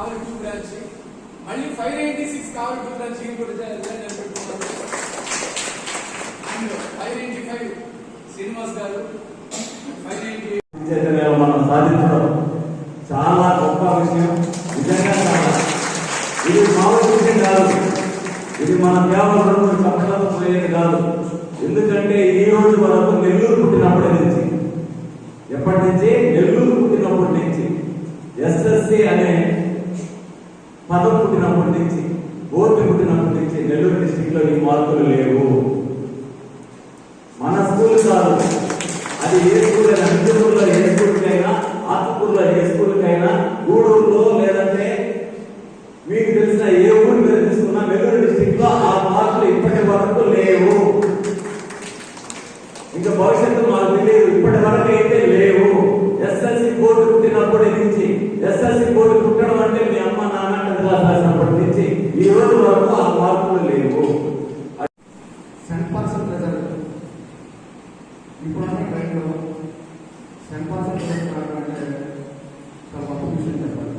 కావాలి two branch. మళ్ళీ five ninety six కావాలి చూద్దాం చీన్ కూడా and five ninety five Srinivas garu five ninety మనం సాధించడం చాలా గొప్ప విషయం. నిజంగా ఇది మామూలు విషయం కాదు. ఇది మన కేవలం రెండు సంవత్సరాలు పోయేది కాదు ఎందుకంటే ఈ రోజు వరకు నెల్లూరు పుట్టినప్పటి నుంచి ఎప్పటి నుంచి నెల్లూరు పుట్టినప్పటి నుంచి ఎస్ఎస్సి అనే పదం పుట్టినప్పటి నుంచి ఓర్పు పుట్టినప్పటి నుంచి నెల్లూరు డిస్టిక్లో ఈ మార్కులు లేవు. మన స్కూల్ కాదు. అది ఏ స్కూల్ అయినా అంజనూరులో ఏ స్కూల్కైనా ఆత్మకూరులో ఏ స్కూల్కైనా గూడూరులో లేదంటే మీకు తెలిసిన ఏ ఊరు మీరు తీసుకున్నా నెల్లూరు డిస్టిక్లో ఆ మార్పులు ఇప్పటి వరకు లేవు. ఇంకా భవిష్యత్తు మాకు తెలియదు. ఇప్పటి వరకు అయితే లేవు. ఎస్ఎల్సి బోర్డు పుట్టినప్పటి నుంచి ఎస్ఎల్సి బోర్డు పుట్టడం అంటే మీ అమ్మ నాన్న టెన్త్ క్లాస్ రాసినప్పటి నుంచి ఈ రోజు వరకు ఆ మార్కులు లేవు సెంట్ పర్సెంట్ రిజల్ట్ ఇప్పుడున్న టైంలో సెంట్ పర్సెంట్ చాలా గొప్ప విషయం చెప్పాలి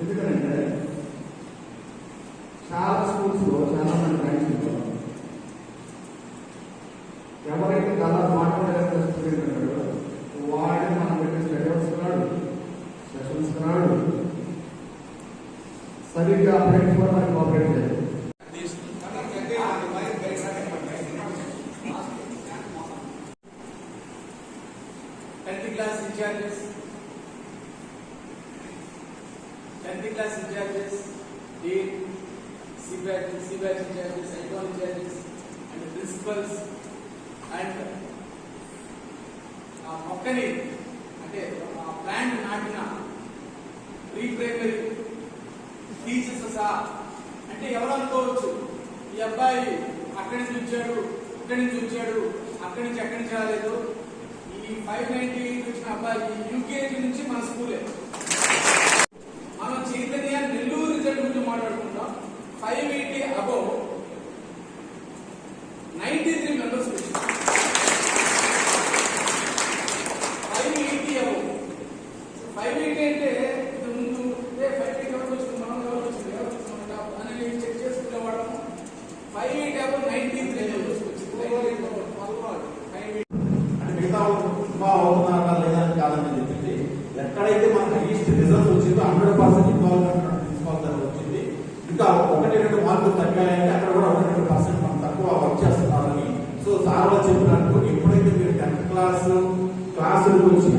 ఎందుకంటే చాలా స్కూల్స్లో చాలా మంది ర్యాంక్స్ ఇవ్వాలి ఎవరైతే దాదాపు మాట్లాడలేదు స్టూడెంట్ ఉంటాడో వాడిని మనం పెట్టిన స్టడీ రాడు సెషన్స్ రాడు సరిగ్గా అప్డేట్ కూడా మనకి కోఆపరేట్ చేయాలి tenth class incharges tenth class incharges dean C batch C batch incharges icon incharges and principals and ఆ మొక్కని అంటే ఆ ప్లాంట్ నాటిన ప్రీ ప్రైమరీ టీచర్స్ సహా అంటే ఎవరు అనుకోవచ్చు? ఈ అబ్బాయి అక్కడి నుంచి వచ్చాడు ఇక్కడి నుంచి వచ్చాడు అక్కడి నుంచి ఎక్కడి నుంచి రాలేదు ఈ ఫైవ్ నైన్టీ వచ్చిన అబ్బాయి యూకేజీ నుంచి మన స్కూలే. మనం చైతన్య నెల్లూరు రిజల్ట్ గురించి మాట్లాడుకుంటాం five eighty above ninety three members five eighty above five eighty అంటే ఇంతకు ముందు ఏ ఫైవ్ ఎయిటీ ఎవరికి వచ్చింది మనం ఎవరికి వచ్చింది ఎవరికి వచ్చింది మనకు కాదు అని చెక్ చేసుకునే వాళ్ళము five eighty above ninety three members వచ్చింది ఫైవ్ ఎయిటీ అంటే మిగతా ఇన్వాల్వ్ అవుతున్నారా లేదా అని కాదని చెప్పింది ఎక్కడైతే మనకు ఈస్ట్ రిజల్ట్ వచ్చిందో హండ్రెడ్ పర్సెంట్ ఇన్వాల్వ్ ప్రిన్సిపాల్ దగ్గర వచ్చింది. ఇంకా ఒకటి రెండు మార్కులు తగ్గాయంటే అక్కడ కూడా ఒకటి రెండు పర్సెంట్ మనం తక్కువ వర్క్ చేస్తున్నారని. సో సార్ వాళ్ళు చెప్పినట్టు ఎప్పుడైతే మీరు టెన్త్ క్లాస్ క్లాసులు వచ్చి